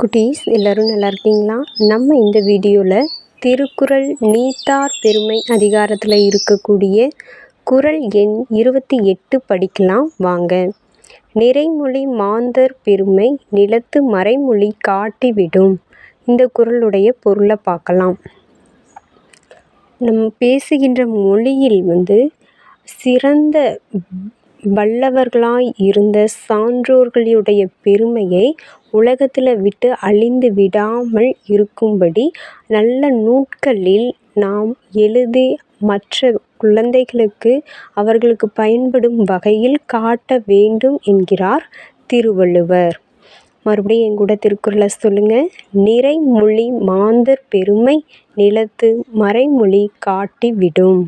குட்டீஸ் எல்லோரும் நல்லா இருக்கீங்களா? நம்ம இந்த வீடியோவில் திருக்குறள் நீத்தார் பெருமை அதிகாரத்தில் இருக்கக்கூடிய குறள் எண் இருபத்தி எட்டு படிக்கலாம் வாங்க. நிறைமொழி மாந்தர் பெருமை நிலத்து மறைமொழி காட்டிவிடும். இந்த குறளுடைய பொருளை பார்க்கலாம். நம்ம பேசுகின்ற மொழியில் வந்து சிறந்த வல்லவர்களாய் இருந்த சான்றோர்களுடைய பெருமையை உலகத்தில் விட்டு அழிந்து விடாமல் இருக்கும்படி நல்ல நூட்களில் நாம் எழுதி மற்ற குழந்தைகளுக்கு அவர்களுக்கு பயன்படும் வகையில் காட்ட வேண்டும் என்கிறார் திருவள்ளுவர். மறுபடியும் என் கூட திருக்குறளை சொல்லுங்கள் நிறைமொழி மாந்தர் பெருமை நிலத்து மறைமொழி காட்டி விடும்.